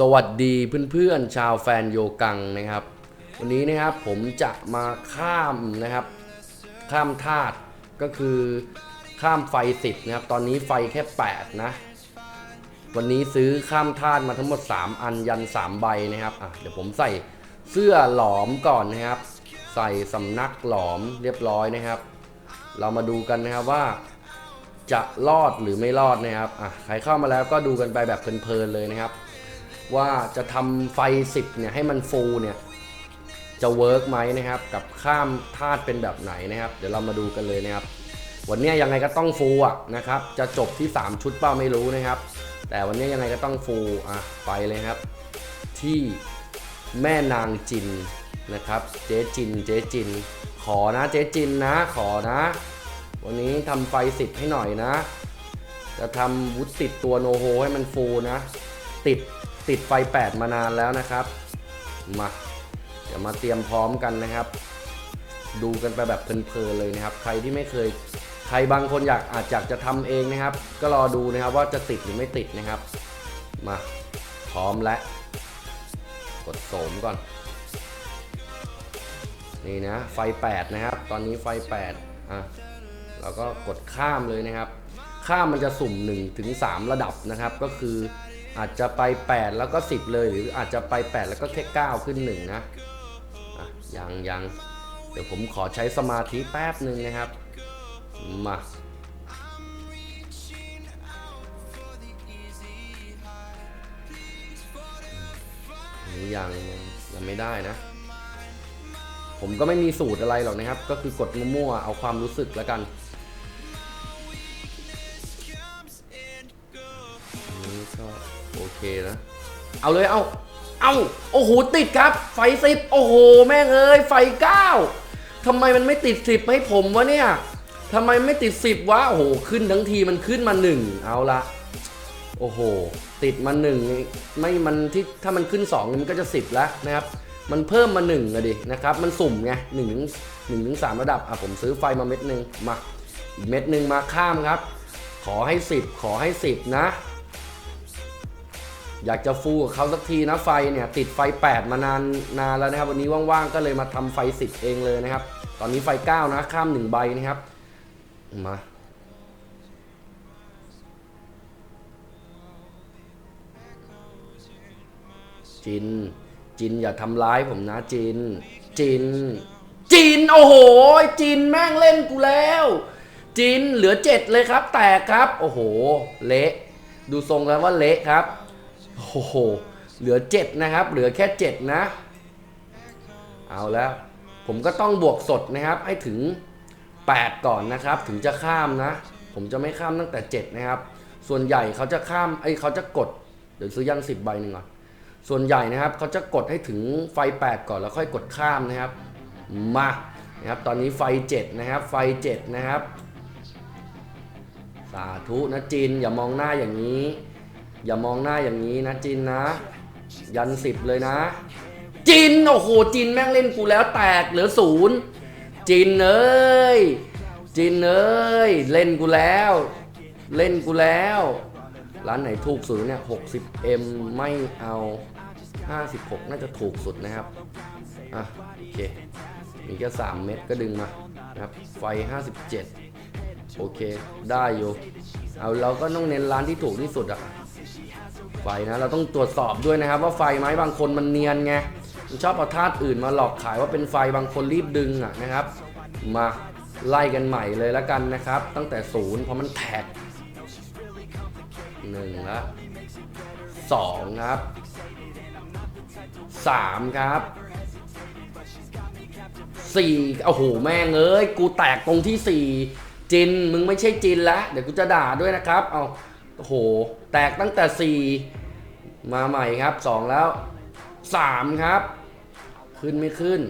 สวัสดีเพื่อนๆชาวแฟนโยกังนะครับ วันนี้นะครับผมจะมาข้ามนะครับ ข้ามธาตุก็คือข้ามไฟ10นะครับ ตอนนี้ไฟแค่ 8 นะ วันนี้ซื้อข้ามธาตุมาทั้งหมด 3 อันยัน 3 ใบนะครับอะเดี๋ยวผมใส่เสื้อหลอมก่อนนะครับ ใส่สำนักหลอมเรียบร้อยนะครับ เรามาดูกันนะครับว่าจะรอดหรือไม่รอดนะครับอะใครเข้ามาแล้วก็ดูกันไปแบบเพลินๆเลยนะครับ ว่าจะทำไฟ 10เนี่ยให้มันฟูลเนี่ยจะเวิร์กไหมนะครับ กับข้ามธาตุเป็นแบบไหนนะครับ เดี๋ยวเรามาดูกันเลยนะครับ วันนี้ยังไงก็ต้องฟูลอะนะครับ จะจบที่ 3 ชุดเป้าไม่รู้นะครับ แต่วันนี้ยังไงก็ต้องฟูลอะไปเลยครับ ที่แม่นางจินนะครับ เจ๊จิน เจ๊จิน ขอนะเจ๊จินนะ ขอนะ วันนี้ทำไฟ10ให้หน่อยนะ จะทำวุฒติดตัวโนโฮให้มันฟูลนะ ติด ติดไฟ 8 มานานแล้วนะครับ มาเดี๋ยวมาเตรียมพร้อมกันนะครับ ดูกันไปแบบเพลินๆเลยนะครับ ใครที่ไม่เคยใครบางคนอยากอาจอยากจะทำเองนะครับ ก็รอดูนะครับว่าจะติดหรือไม่ติดนะครับ มาพร้อมแล้วกดโสมก่อน นี่นะไฟ 8 นะครับ ตอนนี้ไฟ 8 อะเราก็กดข้ามเลยนะครับ ข้ามมันจะสุ่ม1ถึง3ระดับนะครับ ก็คือ อาจจะไป 8 แล้วก็ 10 เลย หรืออาจจะไป 8 แล้วก็แค่ 9 ขึ้น 1 นะอะยังยังเดี๋ยวผมขอใช้สมาธิแป๊บหนึ่งนะครับ มายังยังยังไม่ได้นะ ผมก็ไม่มีสูตรอะไรหรอกนะครับ ก็คือกดมั่วๆเอาความรู้สึกแล้วกันนี่ก็ เคนะ เอาเลยเอาเอาโอ้โหติดครับ ไฟสิบโอ้โห แม่งเอ้ยไฟเก้าทำไมมันไม่ติดสิบให้ผมวะเนี่ยทำไมไม่ติดสิบวะโอ้โหขึ้นทั้งทีมันขึ้นมาหนึ่งเอาละโอ้โห ติดมาหนึ่งไม่มันที่ถ้ามันขึ้นสองมันก็จะสิบแล้วนะครับมันเพิ่มมาหนึ่งอะดินะครับมันสุ่มไงหนึ่งถึงหนึ่งถึงสามระดับอะผมซื้อไฟมาเม็ดหนึ่งมาอีกเม็ดหนึ่งมาข้ามครับ ขอให้สิบขอให้สิบนะ อยากจะฟูกับเขาสักทีนะไฟเนี่ยติดไฟ 8 มานานนานแล้วนะครับ วันนี้ว่างๆก็เลยมาทำไฟ 10 เองเลยนะครับ ตอนนี้ไฟ 9 นะข้าม 1 ใบนะครับ มาจิน จินอย่าทำร้ายผมนะจิน จิน จิน โอ้โห จินแม่งเล่นกูแล้ว จินเหลือ7เลยครับ แตกครับ โอ้โห เละ ดูทรงแล้วว่าเละครับ โอ้โห เหลือ 7 นะครับ เหลือแค่ 7 นะ เอาแล้ว ผมก็ต้องบวกสดนะครับ ให้ถึง 8 ก่อนนะครับ ถึงจะข้ามนะ ผมจะไม่ข้ามตั้งแต่ 7 นะครับ ส่วนใหญ่เขาจะข้ามไอ้เขาจะกด เดี๋ยวซื้อยัน10 ใบหนึ่งก่อน ส่วนใหญ่นะครับเขาจะกดให้ถึงไฟ 8 ก่อนแล้วค่อยกดข้ามนะครับ มานะครับ ตอนนี้ไฟ 7 นะครับ ไฟ 7 นะครับ สาธุนะจินอย่ามองหน้าอย่างนี้ อย่ามองหน้าอย่างนี้นะจินนะ ยันสิบเลยนะ จินโอ้โหจินแม่งเล่นกูแล้วแตกเหลือศูนย์จินเอ้ยจินเอ้ยเล่นกูแล้ว เล่นกูแล้ว ร้านไหนถูกสุดเนี่ย 60M ไม่เอา 56 น่าจะถูกสุดนะครับอะโอเคมีแค่3เม็ดก็ดึงมานะครับไฟ 57 โอเค ได้อยู่ เอาเราก็ต้องเน้นร้านที่ถูกที่สุดอะ ไฟนะเราต้องตรวจสอบด้วยนะครับ ว่าไฟไหมบางคนมันเนียนไงมันชอบเอาธาตุอื่นมาหลอกขายว่าเป็นไฟบางคนรีบดึงอะนะครับ มาไล่กันใหม่เลยแล้วกันนะครับ ตั้งแต่ศูนย์เพราะมันแท็กหนึ่งละสองครับสามครับสี่โอ้โหแม่งเอ้ยกูแตกตรงที่สี่จินมึงไม่ใช่จินละเดี๋ยวกูจะด่าด้วยนะครับ เอาโอ้โห แตกตั้งแต่สี่มาใหม่ครับสองแล้วสามครับ ขึ้นไม่ขึ้น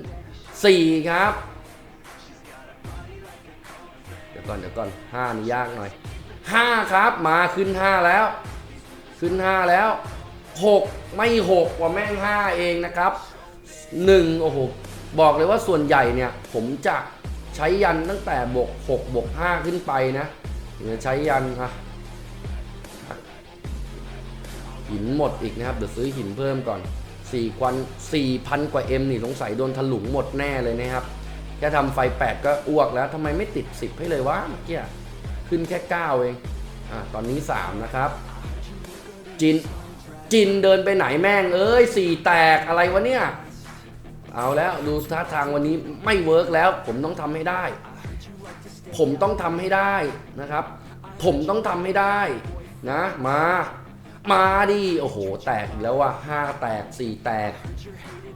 สี่ครับ เดี๋ยวก่อนเดี๋ยวก่อนห้านี่ยากหน่อยห้าครับมาขึ้นห้าแล้ว ขึ้นห้าแล้วหกไม่หกว่าแม่งห้าเองนะครับหนึ่งโอ้โห บอกเลยว่าส่วนใหญ่เนี่ย ผมจะใช้ยันตั้งแต่บวกหกบวกห้าขึ้นไปนะถึงจะใช้ยันอะ หินหมดอีกนะครับ เดี๋ยวซื้อหินเพิ่มก่อน4ควัน4,000 กว่า M นี่สงสัยโดนถลุงหมดแน่เลยนะครับแค่ทำไฟ 8 ก็อ้วกแล้วทำไมไม่ติด 10 ให้เลยวะเมื่อกี้ขึ้นแค่ 9 เองอะตอนนี้ 3 นะครับ จินจินเดินไปไหนแม่ง เอ้ยสี่แตกอะไรวะเนี่ย เอาแล้วดูท่าทางวันนี้ไม่เวิร์กแล้ว ผมต้องทำให้ได้ ผมต้องทำให้ได้นะครับ ผมต้องทำให้ได้นะมา มาดิโอ้โห แตกอีกแล้วว่ะห้าแตกสี่แตก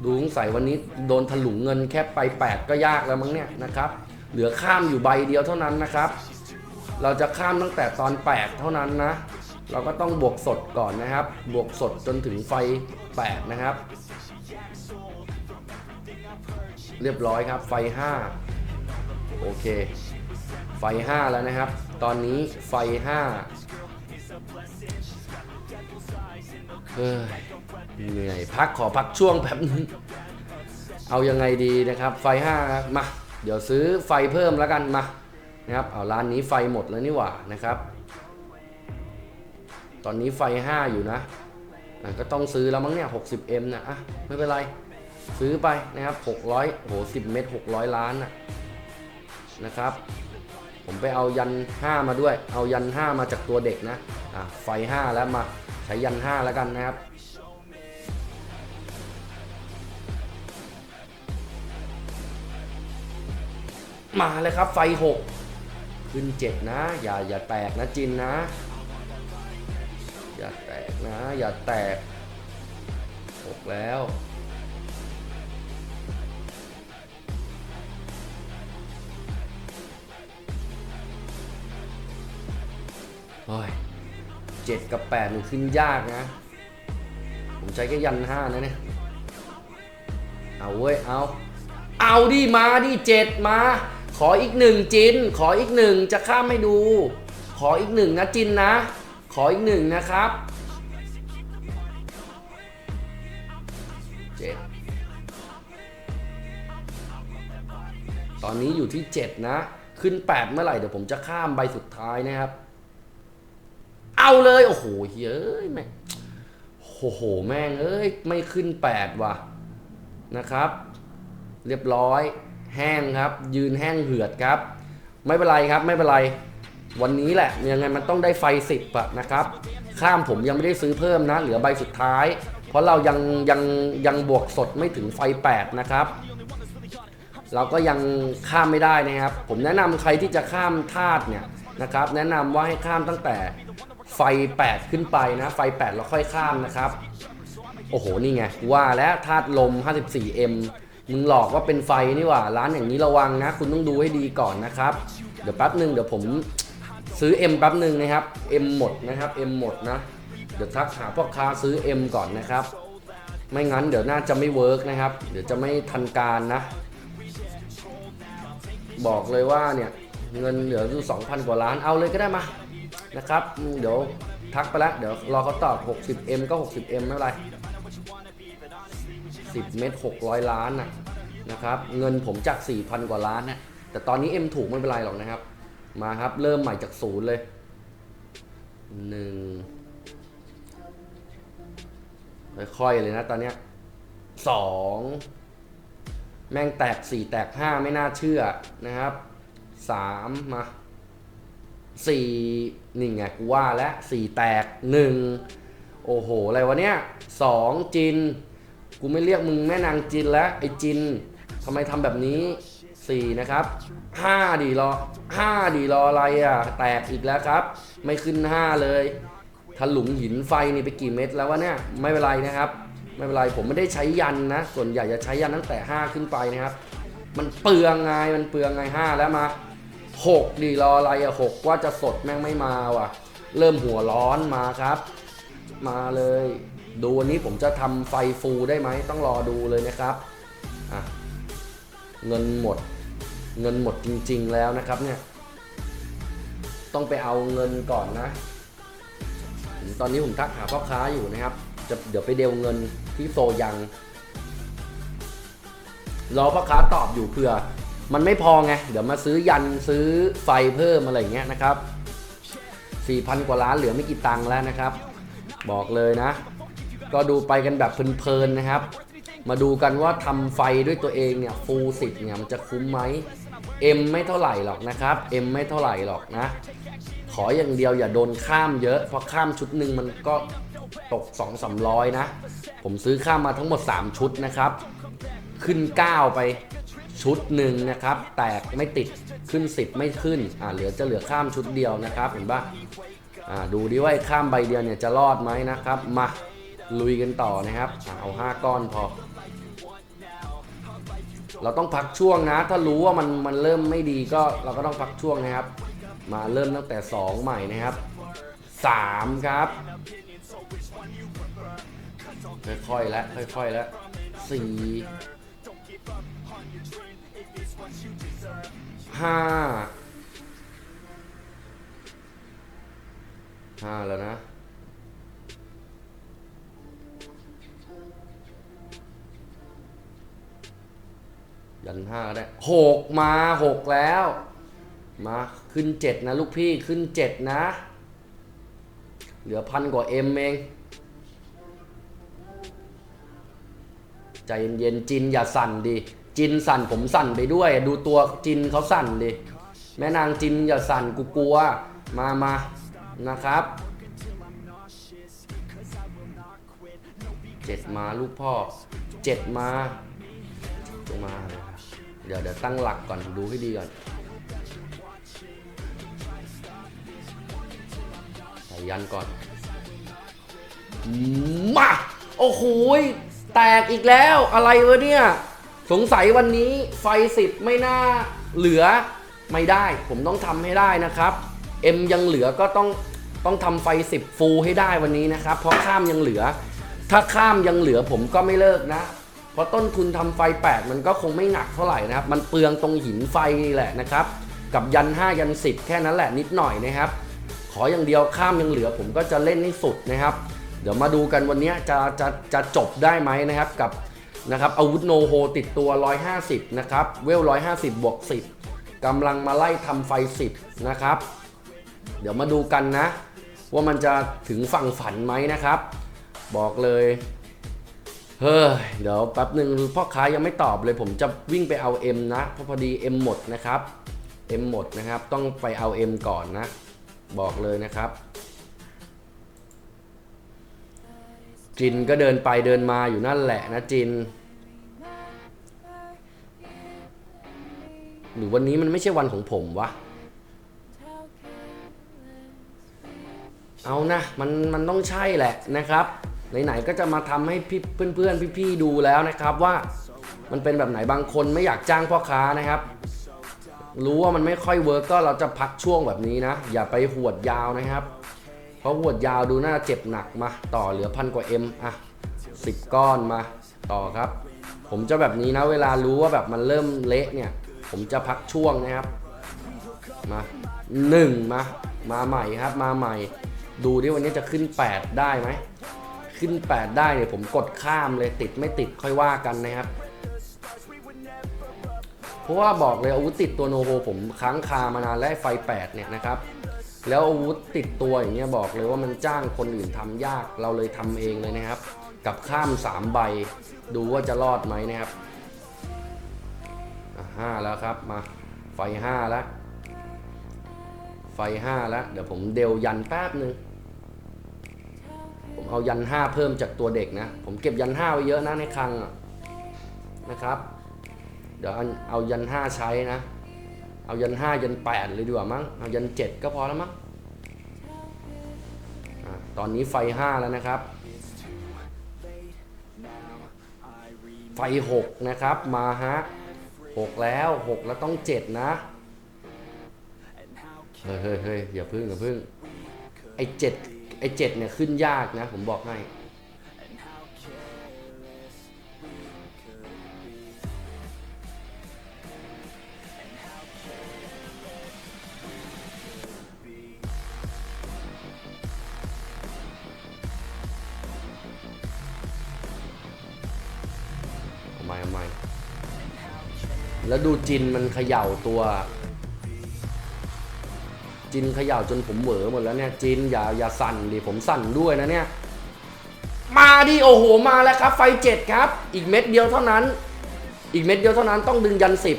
ดูสงสัยวันนี้โดนถลุงเงินแค่ไปแปดก็ยากแล้วมั้งเนี่ยนะครับ เหลือข้ามอยู่ใบเดียวเท่านั้นนะครับ เราจะข้ามตั้งแต่ตอนแปดเท่านั้นนะ เราก็ต้องบวกสดก่อนนะครับ บวกสดจนถึงไฟแปดนะครับ เรียบร้อยครับ ไฟห้าโอเค ไฟ5แล้วนะครับ ตอนนี้ไฟ5 เฮ้ยเหนื่อยพักขอพักช่วงแป๊บนึงเอายังไงดีนะครับ ไฟ5ครับมา เดี๋ยวซื้อไฟเพิ่มแล้วกันมานะครับเอาร้านนี้ไฟหมดแล้วนี่หว่านะครับ ตอนนี้ไฟ5อยู่นะอะก็ต้องซื้อแล้วมั้งเนี่ย 60M นะอะไม่เป็นไร ซื้อไปนะครับ600โห10 เม็ด600 ล้านนะนะครับ ผมไปเอายัน 5 มาด้วย เอายัน 5 มาจากตัวเด็กนะอะไฟ 5 แล้วมาใช้ยัน 5 แล้วกันนะครับมาเลยครับไฟ 6 ขึ้น 7 นะ อย่าอย่าแตกนะจินนะ อย่าแตกนะ อย่าแตก 6 แล้ว โอ้ยเจ็ดกับแปดมันขึ้นยากนะ ผมใช้แค่ยันห้านะเนี่ย เอาเว้ย เอา เอาดิมาดิเจ็ดมา ขออีกหนึ่งจิน ขออีกหนึ่งจะข้ามให้ดู ขออีกหนึ่งนะจินนะ ขออีกหนึ่งนะครับเจ็ดตอนนี้อยู่ที่เจ็ดนะ ขึ้นแปดเมื่อไหร่ เดี๋ยวผมจะข้ามใบสุดท้ายนะครับาเลยโอ้โหเฮ้ยแม่งโอ้โหแม่งเอ้ยไม่ขึ้น8ว่ะนะครับ เรียบร้อย แห้งครับ ยืนแห้งเหือดครับ ไม่เป็นไรครับไม่เป็นไร วันนี้แหละยังไงมันต้องได้ไฟ10อะนะครับ ข้ามผมยังไม่ได้ซื้อเพิ่มนะ เหลือใบสุดท้าย เพราะเรายังยังยังบวกสดไม่ถึงไฟ 8 นะครับเราก็ยังข้ามไม่ได้นะครับ ผมแนะนำใครที่จะข้ามธาตุเนี่ยนะครับ แนะนำว่าให้ข้ามตั้งแต่ ไฟ 8 ขึ้นไปนะ ไฟ8แล้วค่อยข้ามนะครับ โอ้โห นี่ไง ว่าแล้วธาตุลม 54M มึงหลอกว่าเป็นไฟนี่หว่า ร้านอย่างนี้ระวังนะ คุณต้องดูให้ดีก่อนนะครับ เดี๋ยวแป๊บหนึ่งเดี๋ยวผมซื้อ M แป๊บหนึ่งนะครับ M หมดนะครับ M หมดนะ เดี๋ยวทักหาพ่อค้าซื้อ M ก่อนนะครับ ไม่งั้นเดี๋ยวน่าจะไม่เวิร์กนะครับ เดี๋ยวจะไม่ทันการนะ บอกเลยว่าเนี่ยเงินเหลืออยู่2,000 กว่าล้าน เอาเลยก็ได้มา นะครับเดี๋ยวทักไปแล้วเดี๋ยวรอเขาตอบ 60M ก็ 60M ไม่เป็นไร10 เม็ด600 ล้านนะนะครับเงินผมจาก 4,000 กว่าล้านนะแต่ตอนนี้ M ถูกไม่เป็นไรหรอกนะครับ มาครับ เริ่มใหม่จากศูนย์เลยหนึ่งค่อยๆเลยนะตอนเนี้ยสองแม่งแตก 4 แตก 5 ไม่น่าเชื่อนะครับ 3 มา 4นี่ไงกูว่าแล้ว4แตก1โอ้โห อะไรวะเนี่ย2จิน กูไม่เรียกมึงแม่นางจินแล้วไอ้จินทำไมทำแบบนี้4นะครับ5ดีรอ5ดีรออะไรอะ แตกอีกแล้วครับ ไม่ขึ้น5เลยถลุงหินไฟนี่ไปกี่เม็ดแล้ววะเนี่ยไม่เป็นไรนะครับ ไม่เป็นไรผมไม่ได้ใช้ยันนะ ส่วนใหญ่จะใช้ยันตั้งแต่ 5 ขึ้นไปนะครับ มันเปลืองไงมันเปลืองไง5แล้วมา 6ดีรออะไรอะ6ว่าจะสดแม่งไม่มาว่ะ เริ่มหัวร้อนมาครับ มาเลย ดูวันนี้ผมจะทำไฟฟูได้ไหมต้องรอดูเลยนะครับอะเงินหมด เงินหมดจริง ๆ แล้วนะครับเนี่ย ต้องไปเอาเงินก่อนนะ ตอนนี้ผมทักหาพ่อค้าอยู่นะครับ จะเดี๋ยวไปเดวเงินที่โซยังรอพ่อค้าตอบอยู่เผื่อ มันไม่พอไง เดี๋ยวมาซื้อยันซื้อไฟเพิ่มอะไรเงี้ยนะครับ 4,000 กว่าล้านเหลือไม่กี่ตังค์แล้วนะครับ บอกเลยนะ ก็ดูไปกันแบบเพลินๆนะครับ มาดูกันว่าทำไฟด้วยตัวเองเนี่ยฟูลสิบเนี่ยมันจะคุ้มไหม M ไม่เท่าไหร่หรอกนะครับ M ไม่เท่าไหร่หรอกนะ ขออย่างเดียวอย่าโดนข้ามเยอะเพราะข้ามชุดหนึ่งมันก็ตก 2 3 0 0 นะ ผมซื้อข้ามมาทั้งหมด 3 ชุดนะครับ ขึ้น 9 ไป ชุดหนึ่งนะครับ แตกไม่ติดขึ้น 10 ไม่ขึ้นอ่าเหลือจะเหลือข้ามชุดเดียวนะครับ เห็นปะอ่าดูดิว่าข้ามใบเดียวเนี่ยจะรอดไหมนะครับ มาลุยกันต่อนะครับอ่าเอา 5 ก้อนพอ เราต้องพักช่วงนะ ถ้ารู้ว่ามันมันเริ่มไม่ดีก็เราก็ต้องพักช่วงนะครับ มาเริ่มตั้งแต่ 2 ใหม่นะครับ 3 ครับค่อยๆแล้วค่อยๆแล้วสี่ ห้าห้าแล้วนะยันห้าก็ได้หกมาหกแล้ว มาขึ้นเจ็ดนะลูกพี่ขึ้นเจ็ดนะ เหลือพันกว่าเอ็มเอง ใจเย็นๆจินอย่าสั่นดิ จินสั่นผมสั่นไปด้วย ดูตัวจินเขาสั่นดิแม่นางจินอย่าสั่นกูกลัวมามานะครับเจ็ดมาลูกพ่อเจ็ดมาลงมานะครับเดี๋ยวเดี๋ยวตั้งหลักก่อนดูให้ดีก่อนใส่ยันก่อน มา โอ้โหแตกอีกแล้วอะไรวะเนี่ย สงสัยวันนี้ไฟสิบไม่น่าเหลือไม่ได้ ผมต้องทำให้ได้นะครับ M ยังเหลือก็ต้องต้องทำไฟสิบฟูลให้ได้วันนี้นะครับ เพราะข้ามยังเหลือ ถ้าข้ามยังเหลือผมก็ไม่เลิกนะ เพราะต้นทุนทำไฟ 8 มันก็คงไม่หนักเท่าไหร่นะครับ มันเปลืองตรงหินไฟนี่แหละนะครับ กับยัน 5 ยัน 10 แค่นั้นแหละนิดหน่อยนะครับ ขออย่างเดียวข้ามยังเหลือผมก็จะเล่นให้สุดนะครับ เดี๋ยวมาดูกันวันนี้จะจะจะจบได้ไหมนะครับกับ นะครับอาวุธโนโฮติดตัว 150 นะครับ เวล 150 บวก 10กำลังมาไล่ทำไฟ 10 นะครับ เดี๋ยวมาดูกันนะ ว่ามันจะถึงฝั่งฝันไหมนะครับ บอกเลย เฮ้ย เดี๋ยวแป๊บหนึ่งพ่อค้ายังไม่ตอบเลย ผมจะวิ่งไปเอา M นะ เพราะพอดี M หมดนะครับ M หมดนะครับ ต้องไปเอา M ก่อนนะ บอกเลยนะครับ จินก็เดินไปเดินมาอยู่นั่นแหละนะจิน หรือวันนี้มันไม่ใช่วันของผมวะ เอานะมันมันต้องใช่แหละนะครับ ไหนๆก็จะมาทำให้พี่เพื่อนๆ พี่ๆ ดูแล้วนะครับว่ามันเป็นแบบไหนบางคนไม่อยากจ้างพ่อค้านะครับ รู้ว่ามันไม่ค่อยเวิร์กก็เราจะพักช่วงแบบนี้นะ อย่าไปหวดยาวนะครับ เพราะวดยาวดูน่าเจ็บหนักมา ต่อเหลือพันกว่า M อะสิบก้อนมาต่อครับ ผมจะแบบนี้นะเวลารู้ว่าแบบมันเริ่มเละเนี่ย ผมจะพักช่วงนะครับมาหนึ่งมามาใหม่ครับมาใหม่ ดูดิวันนี้จะขึ้น 8 ได้ไหมขึ้น 8 ได้เนี่ยผมกดข้ามเลยติดไม่ติดค่อยว่ากันนะครับ เพราะว่าบอกเลยอาวุธติดตัวโนโฮผมค้างคามานานและไฟ 8 เนี่ยนะครับ แล้วอาวุธติดตัวอย่างเงี้ยบอกเลยว่ามันจ้างคนอื่นทำยากเราเลยทำเองเลยนะครับ กับข้าม 3 ใบ ดูว่าจะรอดไหมนะครับห้าแล้วครับมาไฟ5แล้ว ไฟ5แล้ว เดี๋ยวผมเดวยันแป๊บนึงผมเอายัน5เพิ่มจากตัวเด็กนะ ผมเก็บยัน5ไว้เยอะนะในคลังนะครับ เดี๋ยวเอาเอายัน5ใช้นะ เอายัน5ยัน8เลยดีกว่ามั้งเอายัน7ก็พอแล้วมั้งตอนนี้ไฟ5แล้วนะครับ ไฟ6นะครับมาฮะ6แล้ว6แล้วต้อง7นะเฮ้ยเฮ้ยเฮ้ยอย่าพึ่งอย่าพึ่งไอเจ็ดไอเจ็ดเนี่ยขึ้นยากนะ ผมบอกให้ ใหม่เอาใหม่แล้วดูจินมันเขย่าตัว จินเขย่าจนผมเหวอหมดแล้วเนี่ยจินอย่าอย่าสั่นดิผมสั่นด้วยนะเนี่ย มาดิโอ้โหมาแล้วครับ ไฟเจ็ดครับ อีกเม็ดเดียวเท่านั้น อีกเม็ดเดียวเท่านั้นต้องดึงยันสิบ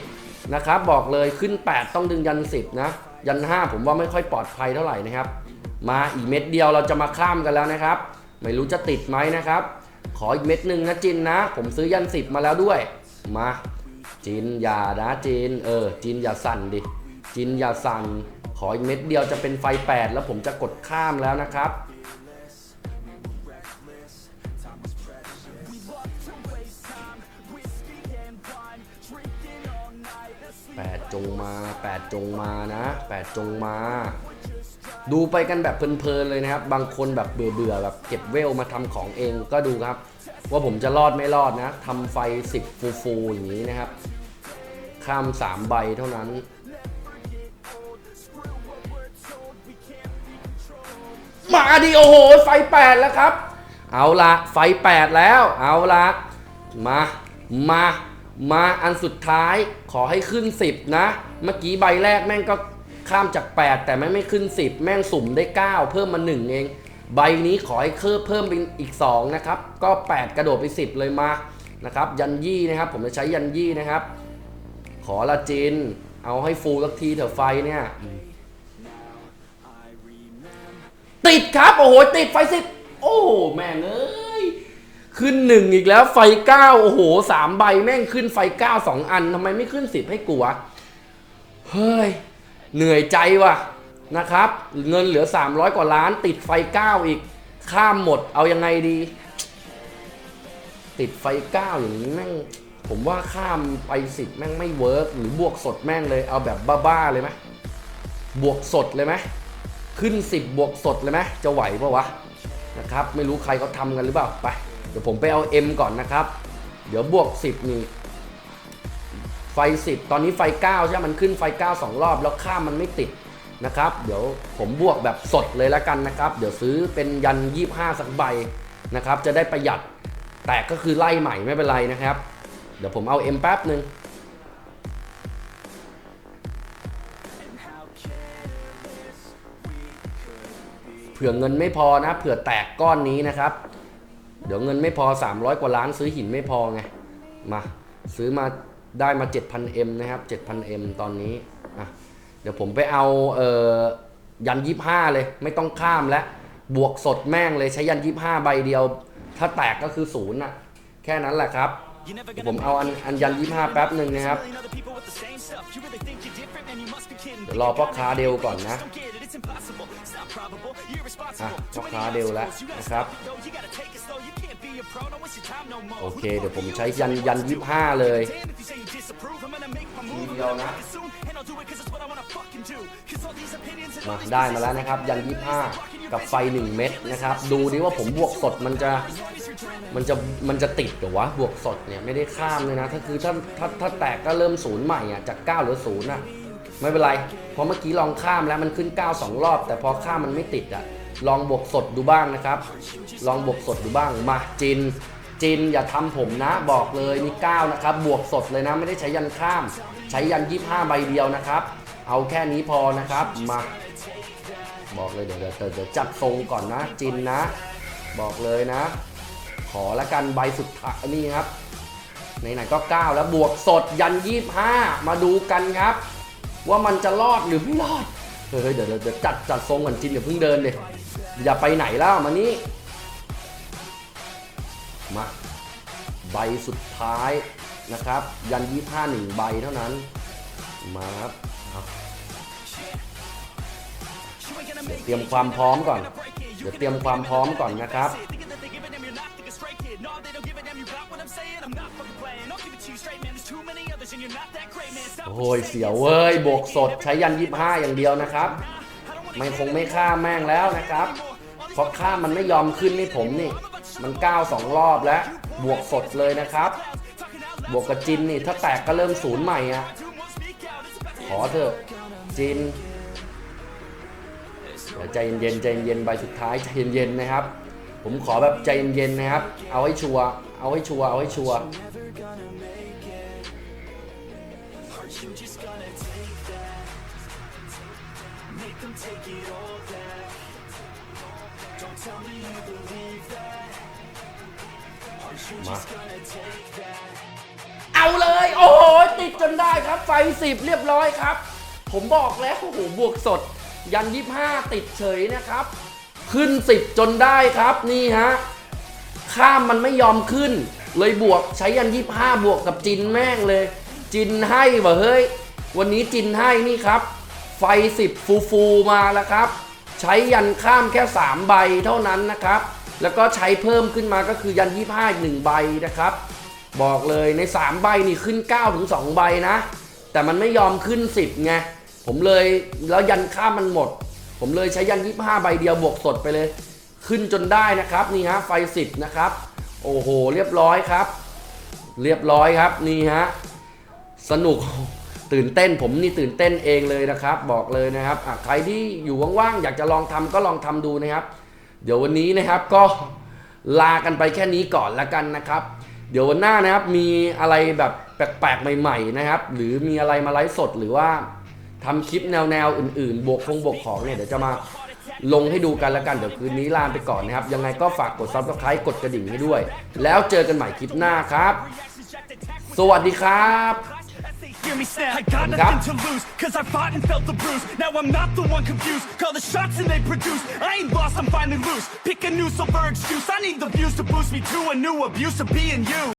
นะครับบอกเลยขึ้น 8 ต้องดึงยันสิบนะยัน 5 ผมว่าไม่ค่อยปลอดภัยเท่าไหร่นะครับ มาอีกเม็ดเดียวเราจะมาข้ามกันแล้วนะครับ ไม่รู้จะติดไหมนะครับ ขออีกเม็ดหนึ่งนะจินนะ ผมซื้อยันสิบมาแล้วด้วย มา จินอย่านะจินเออจินอย่าสั่นดิ จินอย่าสั่น ขออีกเม็ดเดียวจะเป็นไฟ8แล้วผมจะกดข้ามแล้วนะครับแปดจงมาแปดจงมานะแปดจงมา ดูไปกันแบบเพลินๆเลยนะครับ บางคนแบบเบื่อๆแบบเก็บเวลมาทำของเองก็ดูครับ ว่าผมจะรอดไม่รอดนะทำไฟ 10 ฟูๆอย่างนี้นะครับ ข้าม 3 ใบเท่านั้นมาดิโอ้โห ไฟ 8 แล้วครับ เอาละไฟ 8 แล้ว เอาละมา มา มาอันสุดท้ายขอให้ขึ้น 10 นะ เมื่อกี้ใบแรกแม่งก็ ข้ามจาก 8 แต่แม่งไม่ขึ้น 10 แม่งสุ่มได้ 9 เพิ่มมา 1 เอง ใบนี้ขอให้เพิ่มเพิ่มเป็นอีก 2 นะครับ ก็ 8 กระโดดไป 10 เลยมานะครับยันยี่นะครับ ผมจะใช้ยันยี่นะครับ ขอละจิน เอาให้ฟูลสักทีเถอะไฟเนี่ยติดครับ โอ้โห ติดไฟสิบโอ้แม่งเอ้ยขึ้นหนึ่งอีกแล้วไฟเก้าโอ้โหสามใบแม่งขึ้นไฟเก้าสองอันทำไมไม่ขึ้นสิบให้กูวะเฮ้ย เหนื่อยใจว่ะนะครับ เงินเหลือ 300 กว่าล้าน ติดไฟเก้าอีก ข้ามหมดเอายังไงดี ติดไฟเก้าอย่างนี้แม่งผมว่าข้ามไปสิบแม่งไม่เวิร์กหรือบวกสดแม่งเลยเอาแบบบ้าๆเลยไหมบวกสดเลยไหมขึ้น 10 บวกสดเลยไหมจะไหวปะวะนะครับ ไม่รู้ใครเขาทำกันหรือเปล่าไปเดี๋ยวผมไปเอา M ก่อนนะครับ เดี๋ยวบวก 10 นี่ ฟ 10 ตอนนี้ไฟ 9 ใช่ไหมมันขึ้นไฟ 9 2 รอบ แล้วข้ามมันไม่ติดนะครับ เดี๋ยวผมบวกแบบสดเลยแล้วกันนะครับ เดี๋ยวซื้อเป็นยัน 25 สักใบนะครับ จะได้ประหยัด แต่ก็คือไล่ใหม่ไม่เป็นไรนะครับ เดี๋ยวผมเอา M แป๊บหนึ่งเผื่อเงินไม่พอนะ เผื่อแตกก้อนนี้นะครับ เดี๋ยวเงินไม่พอ 300 กว่าล้านซื้อหินไม่พอไง มา ซื้อมา ได้มา 7,000M นะครับ 7,000M ตอนนี้อะเดี๋ยวผมไปเอาเอ่อยัน25เลย ไม่ต้องข้ามแล้วบวกสดแม่งเลยใช้ยัน25ใบเดียว ถ้าแตกก็คือศูนย์น่ะ แค่นั้นแหละครับเดี๋ยวผมเอาอันอันยัน25แป๊บหนึ่งนะครับ เดี๋ยวรอพ่อค้าเดวก่อนนะอะพ่อค้าเดวแล้วนะครับ โอเค เดี๋ยวผมใช้ยันยัน25เลยทีเดียวนะมาได้มาแล้วนะครับ ยัน25กับไฟ 1 เม็ดนะครับ ดูดิว่าผมบวกสดมันจะมันจะมันจะติดเหรือวะบวกสดเนี่ยไม่ได้ข้ามเลยนะ ถ้าคือถ้าถ้าถ้าแตกก็เริ่มศูนย์ใหม่อะจาก9เหลือศูนย์อะไม่เป็นไรเพราะเมื่อกี้ลองข้ามแล้วมันขึ้น9 2รอบ แต่พอข้ามมันไม่ติดอะ ลองบวกสดดูบ้างนะครับ ลองบวกสดดูบ้างมาจินจินอย่าทำผมนะบอกเลยนี่9นะครับบวกสดเลยนะไม่ได้ใช้ยันข้าม ใช้ยัน 25 ใบเดียวนะครับ เอาแค่นี้พอนะครับมาบอกเลยเดี๋ยวเดี๋ยวเดี๋ยวจัดทรงก่อนนะจินนะ บอกเลยนะ ขอละกันใบสุดท้ายนี่ครับไหนๆก็ 9 แล้วบวกสดยัน 25 มาดูกันครับ ว่ามันจะรอดหรือไม่รอดเฮ้ยเดี๋ยวเดี๋ยวจัดจัดทรงก่อนจินอย่าเพิ่งเดินเลย อย่าไปไหนแล้วมานี่มาใบสุดท้ายนะครับ ยัน25หนึ่งใบเท่านั้น มาครับเดี๋ยวเตรียมความพร้อมก่อน เดี๋ยวเตรียมความพร้อมก่อนนะครับโอ้ยเสียวเว้ยบวกสดใช้ยัน25อย่างเดียวนะครับ ไม่คงไม่ฆ่าแม่งแล้วนะครับเพราะฆ่ามันไม่ยอมขึ้นให้ผมนี่ มันก้าวสองรอบแล้ว บวกสดเลยนะครับ บวกกับจินนี่ถ้าแตกก็เริ่มศูนย์ใหม่อะขอเถอะจินเดี๋ยวใจเย็นๆใจเย็นๆใบสุดท้ายใจเย็นๆนะครับ ผมขอแบบใจเย็นๆนะครับ เอาให้ชัวร์เอาให้ชัวร์เอาให้ชัว ร์มมาเอาเลย โอ้โห ติดจนได้ครับ ไฟสิบเรียบร้อยครับ ผมบอกแล้ว โอ้โห บวกสด ยันยี่ห้าติดเฉยนะครับ ขึ้นสิบจนได้ครับ นี่ฮะ ข้ามมันไม่ยอมขึ้น เลยบวกใช้ยันยี่ห้าบวกกับจินแม่งเลย จินให้วะเฮ้ย วันนี้จินให้นี่ครับ ไฟสิบฟูฟูมาแล้วครับ ใช้ยันข้ามแค่ 3 ใบเท่านั้นนะครับ แล้วก็ใช้เพิ่มขึ้นมาก็คือยันยี่ห้าหนึ่งใบนะครับ บอกเลยใน 3 ใบนี่ขึ้น 9 ถึง 2 ใบนะ แต่มันไม่ยอมขึ้น 10 ไง ผมเลยแล้วยันข้ามมันหมด ผมเลยใช้ยัน 25 ใบเดียวบวกสดไปเลย ขึ้นจนได้นะครับนี่ฮะไฟ 10 นะครับ โอ้โห เรียบร้อยครับ เรียบร้อยครับนี่ฮะสนุก ตื่นเต้นผมนี่ตื่นเต้นเองเลยนะครับ บอกเลยนะครับใครที่อยู่ว่างๆอยากจะลองทำก็ลองทำดูนะครับ เดี๋ยววันนี้นะครับก็ลากันไปแค่นี้ก่อนละกันนะครับ เดี๋ยววันหน้านะครับมีอะไรแบบแปลกๆใหม่ ๆนะครับ หรือมีอะไรมาไลฟ์สดหรือว่าทำคลิปแนวๆอื่นๆ บวกคงบวกของเนี่ยเดี๋ยวจะมาลงให้ดูกันละกัน เดี๋ยวคืนนี้ลาไปก่อนนะครับ ยังไงก็ฝากกด subscribe กดกระดิ่งให้ด้วย แล้วเจอกันใหม่คลิปหน้าครับ สวัสดีครับ Hear me snap. I got Got- nothing to lose, cause I fought and felt the bruise. Now I'm not the one confused. Call the shots and they produce. I ain't lost, I'm finally loose. Pick a new silver excuse. I need the views to boost me to a new abuse of being you.